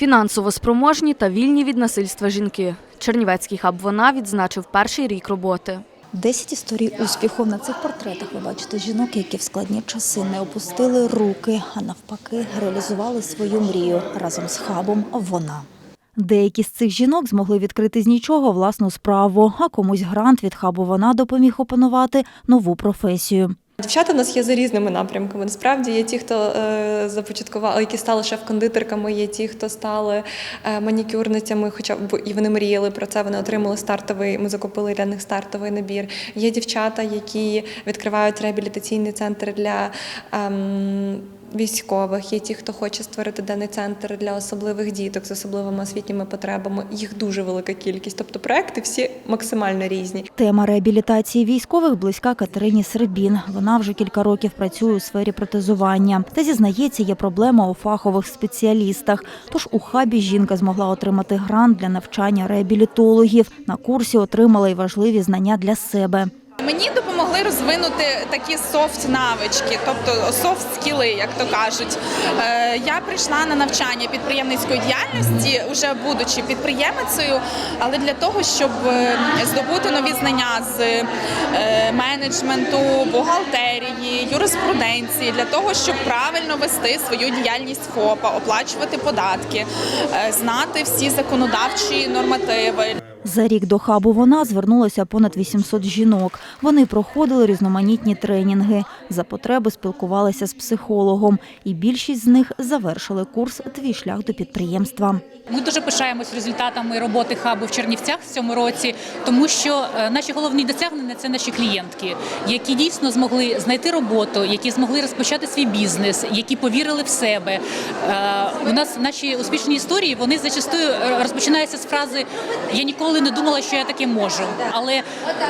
Фінансово спроможні та вільні від насильства жінки. Чернівецький хаб вона відзначив перший рік роботи. Десять історій успіху на цих портретах ви бачите жінок, які в складні часи не опустили руки, а навпаки реалізували свою мрію разом з хабом. Вона. Деякі з цих жінок змогли відкрити з нічого власну справу, а комусь грант від хабу вона допоміг опанувати нову професію. Дівчата в нас є за різними напрямками. Насправді є ті, хто е, започаткували, які стали шеф-кондитерками, є ті, хто стали е, манікюрницями, хоча б і вони мріяли про це. Вони отримали стартовий. Ми закупили для них стартовий набір. Є дівчата, які відкривають реабілітаційний центр для. Військових є ті, хто хоче створити денний центр для особливих діток з особливими освітніми потребами. Їх дуже велика кількість. Тобто проекти всі максимально різні. Тема реабілітації військових близька Катерині Сербін. Вона вже кілька років працює у сфері протезування. Та зізнається, є проблема у фахових спеціалістах. Тож у хабі жінка змогла отримати грант для навчання реабілітологів. На курсі отримала й важливі знання для себе. Мені допомогли розвинути такі софт навички, тобто софт скіли, як то кажуть. Е, Я прийшла на навчання підприємницької діяльності, вже будучи підприємицею, але для того, щоб е, здобути нові знання з е, менеджменту, бухгалтерії, юриспруденції, для того, щоб правильно вести свою діяльність ФОПа, оплачувати податки, знати всі законодавчі нормативи. За рік до хабу вона звернулася понад 800 жінок. Вони проходили різноманітні тренінги. За потреби спілкувалися з психологом. І більшість з них завершили курс Твій шлях до підприємства. Ми дуже пишаємось результатами роботи хабу в Чернівцях в цьому році, тому що е, наші головні досягнення це наші клієнтки, які дійсно змогли знайти роботу, які змогли розпочати свій бізнес, які повірили в себе. Е, У нас наші успішні історії вони зачастую е, розпочинаються з фрази Я ніколи не думала, що я таке можу. Але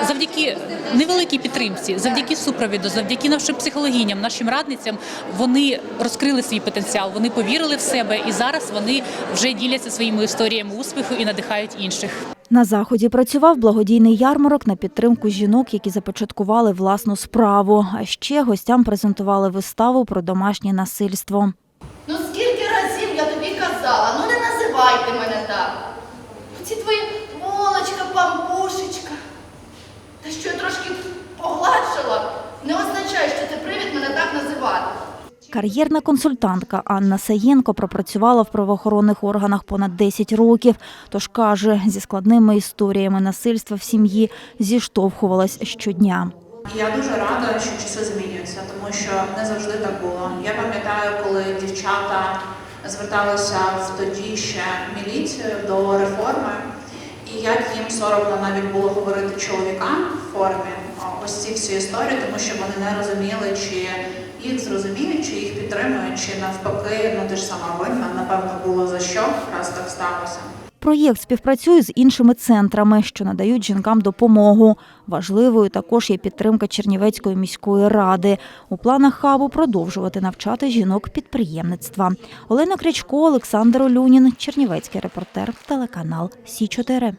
завдяки невеликій підтримці, завдяки супровіду, завдяки нашим психологіням, нашим радницям, вони розкрили свій потенціал, вони повірили в себе, і зараз вони вже діляться своїми історіями успіху і надихають інших. На заході працював благодійний ярмарок на підтримку жінок, які започаткували власну справу. А ще гостям презентували виставу про домашнє насильство. Ну скільки разів я тобі казала, ну не називайте мене так. Ці твої молочка, пампушечка. Та що я трошки погладшила, не означає, що це привід мене так називати. Кар'єрна консультантка Анна Саєнко пропрацювала в правоохоронних органах понад 10 років. Тож каже, зі складними історіями насильства в сім'ї зіштовхувалась щодня. Я дуже рада, що часи змінюються, тому що не завжди так було. Я пам'ятаю, коли дівчата зверталися в тоді ще міліцію до реформи, і як їм соромно навіть було говорити чоловікам в формі ось ці всі історії, тому що вони не розуміли, чи їх зрозуміють, чи їх підтримують, чи навпаки, ну ти ж сама винна, напевно, було за що, раз так сталося. Проєкт співпрацює з іншими центрами, що надають жінкам допомогу. Важливою також є підтримка Чернівецької міської ради. У планах хабу продовжувати навчати жінок підприємництва. Олена Крячко, Олександр Олюнін, Чернівецький репортер, телеканал Сі 4